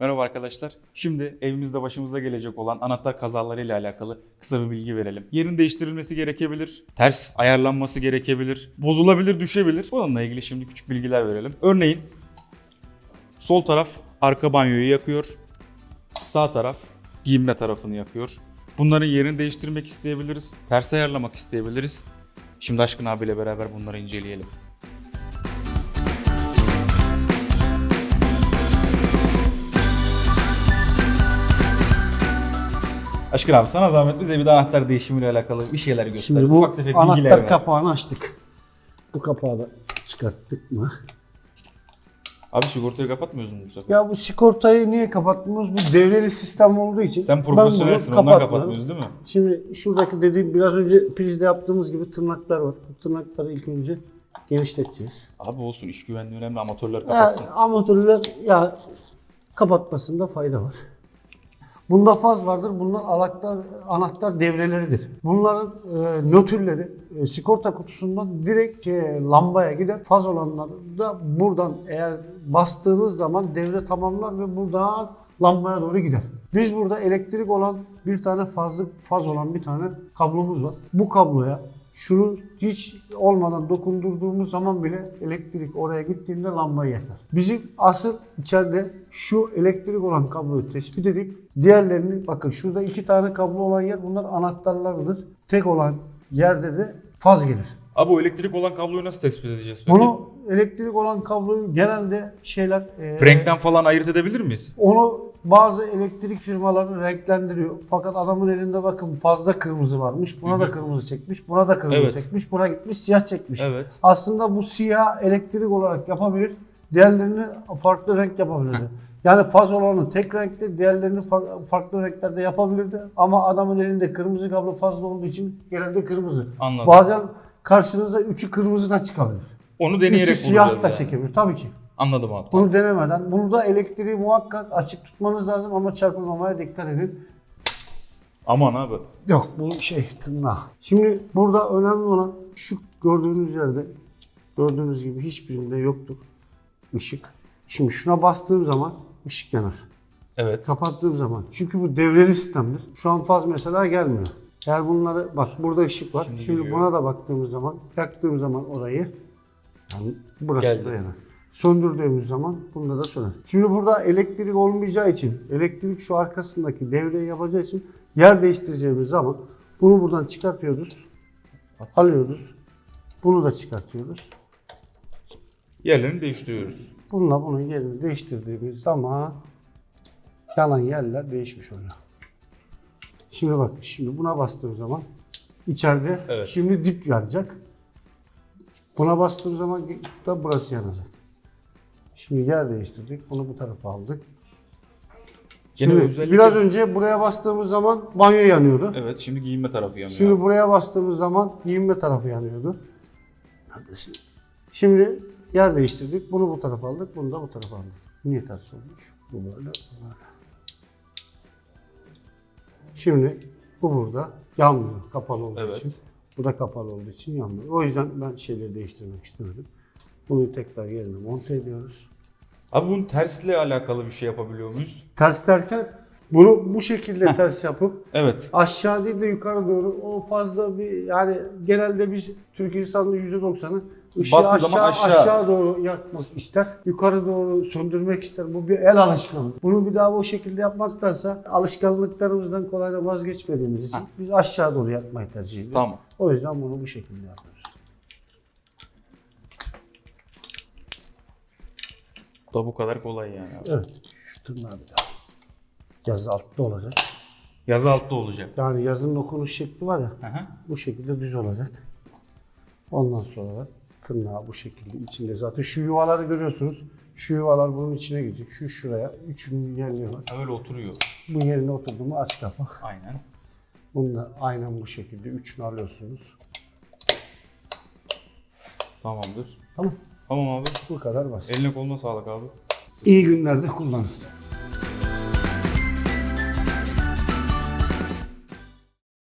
Merhaba arkadaşlar. Şimdi evimizde başımıza gelecek olan anahtar kazaları ile alakalı kısa bir bilgi verelim. Yerin değiştirilmesi gerekebilir, ters ayarlanması gerekebilir, bozulabilir, düşebilir. Bununla ilgili şimdi küçük bilgiler verelim. Örneğin sol taraf arka banyoyu yakıyor, sağ taraf giyinme tarafını yakıyor. Bunların yerini değiştirmek isteyebiliriz, ters ayarlamak isteyebiliriz. Şimdi Aşkın abiyle beraber bunları inceleyelim. Aşkın abi sana zahmet bize bir de anahtar değişimiyle alakalı bir şeyler göster. Şimdi bu Ufak tefek bilgiler anahtar ver. kapağını açtık. Bu kapağı da çıkarttık mı? Abi sigortayı kapatmıyoruz mu bu sefer? Ya bu sigortayı niye kapatmıyoruz? Bu devreli sistem olduğu için. Sen profesyonelsin ondan kapatmıyorum. kapatmıyoruz değil mi? Şimdi şuradaki dediğim biraz önce prizde yaptığımız gibi tırnaklar var. Bu tırnakları ilk önce genişleteceğiz. Abi olsun iş güvenliği önemli amatörler Ya, kapatsın. amatörler ya kapatmasında fayda var. Bunda faz vardır. Bunlar anahtar, anahtar devreleridir. Bunların e, nötrleri e, sigorta kutusundan direkt şey, lambaya gider. Faz olanları da buradan eğer bastığınız zaman devre tamamlar ve buradan lambaya doğru gider. Biz burada elektrik olan bir tane fazlı faz olan bir tane kablomuz var. Bu kabloya şunu hiç olmadan dokundurduğumuz zaman bile elektrik oraya gittiğinde lambayı yakar. Bizim asıl içeride şu elektrik olan kabloyu tespit edip diğerlerini bakın şurada iki tane kablo olan yer bunlar anahtarlardır. Tek olan yerde de faz gelir. Abi o elektrik olan kabloyu nasıl tespit edeceğiz peki? Bunu elektrik olan kabloyu genelde şeyler e, Renkten falan ayırt edebilir miyiz? onu bazı elektrik firmaları renklendiriyor. Fakat adamın elinde bakın fazla kırmızı varmış. Buna da kırmızı çekmiş. Buna da kırmızı Evet. çekmiş. Buna gitmiş siyah çekmiş. Evet. Aslında bu siyah elektrik olarak yapabilir. Diğerlerini farklı renk yapabilirdi. Yani faz olanı tek renkte, diğerlerini far- farklı renklerde yapabilirdi. Ama adamın elinde kırmızı kablo fazla olduğu için genelde kırmızı. Anladım. Bazen karşınıza üçü kırmızı da çıkabilir. Onu deneyerek Üçü siyah da yani. çekebilir. Tabii ki. Anladım abi. Bunu denemeden, bunu da elektriği muhakkak açık tutmanız lazım ama çarpılmamaya dikkat edin. Aman abi. Yok bu şey tırnağı. Şimdi burada önemli olan şu gördüğünüz yerde gördüğünüz gibi hiçbirinde yoktur ışık. Şimdi şuna bastığım zaman ışık yanar. Evet. Kapattığım zaman. Çünkü bu devreli sistemdir. Şu an faz mesela gelmiyor. Eğer bunları bak burada ışık var. Şimdi, geliyor. buna da baktığımız zaman yaktığım zaman orayı yani burası Geldi. da yanar. Söndürdüğümüz zaman bunda da söner. Şimdi burada elektrik olmayacağı için, elektrik şu arkasındaki devreyi yapacağı için yer değiştireceğimiz zaman bunu buradan çıkartıyoruz. Alıyoruz. Bunu da çıkartıyoruz. Yerlerini değiştiriyoruz. Bununla bunun yerini değiştirdiğimiz zaman yanan yerler değişmiş oluyor. Şimdi bak şimdi buna bastığım zaman içeride Evet. şimdi dip yanacak. Buna bastığım zaman da burası yanacak. Şimdi yer değiştirdik. Bunu bu tarafa aldık. Gene Şimdi özellikle- biraz önce buraya bastığımız zaman banyo yanıyordu. Evet şimdi giyinme tarafı yanıyor. Şimdi buraya bastığımız zaman giyinme tarafı yanıyordu. Neredesin? Şimdi yer değiştirdik. Bunu bu tarafa aldık. Bunu da bu tarafa aldık. Niye ters olmuş? Bu böyle. bu böyle. Şimdi bu burada yanmıyor. Kapalı olduğu Evet. için. Bu da kapalı olduğu için yanmıyor. O yüzden ben şeyleri değiştirmek istemedim. Bunu tekrar yerine monte ediyoruz. Abi bunun tersle alakalı bir şey yapabiliyor muyuz? Ters derken bunu bu şekilde ters yapıp Evet. aşağı değil de yukarı doğru o fazla bir yani genelde biz Türk insanının %90'ı ışığı Bastığı aşağı, zaman aşağı aşağı. doğru yakmak ister. Yukarı doğru söndürmek ister. Bu bir el alışkanlığı. Bunu bir daha o şekilde yapmaktansa alışkanlıklarımızdan kolayca vazgeçmediğimiz için biz aşağı doğru yakmayı tercih ediyoruz. Tamam. O yüzden bunu bu şekilde yapıyoruz. Bu da bu kadar kolay yani. abi. Evet. Şu tırnağı bir daha. Yazı altta olacak. Yazı altta olacak. Yani yazının dokunuş şekli var ya. Hı. Bu şekilde düz olacak. Ondan sonra tırnağı bu şekilde içinde. Zaten şu yuvaları görüyorsunuz. Şu yuvalar bunun içine girecek. Şu şuraya. Üçünün yerleri var. Öyle oturuyor. Bu yerine oturdu mu aç kapa. Aynen. Bunu da aynen bu şekilde üçünü alıyorsunuz. Tamamdır. Tamam. Tamam abi. Bu kadar basit. Eline koluna sağlık abi. İyi günlerde kullanın.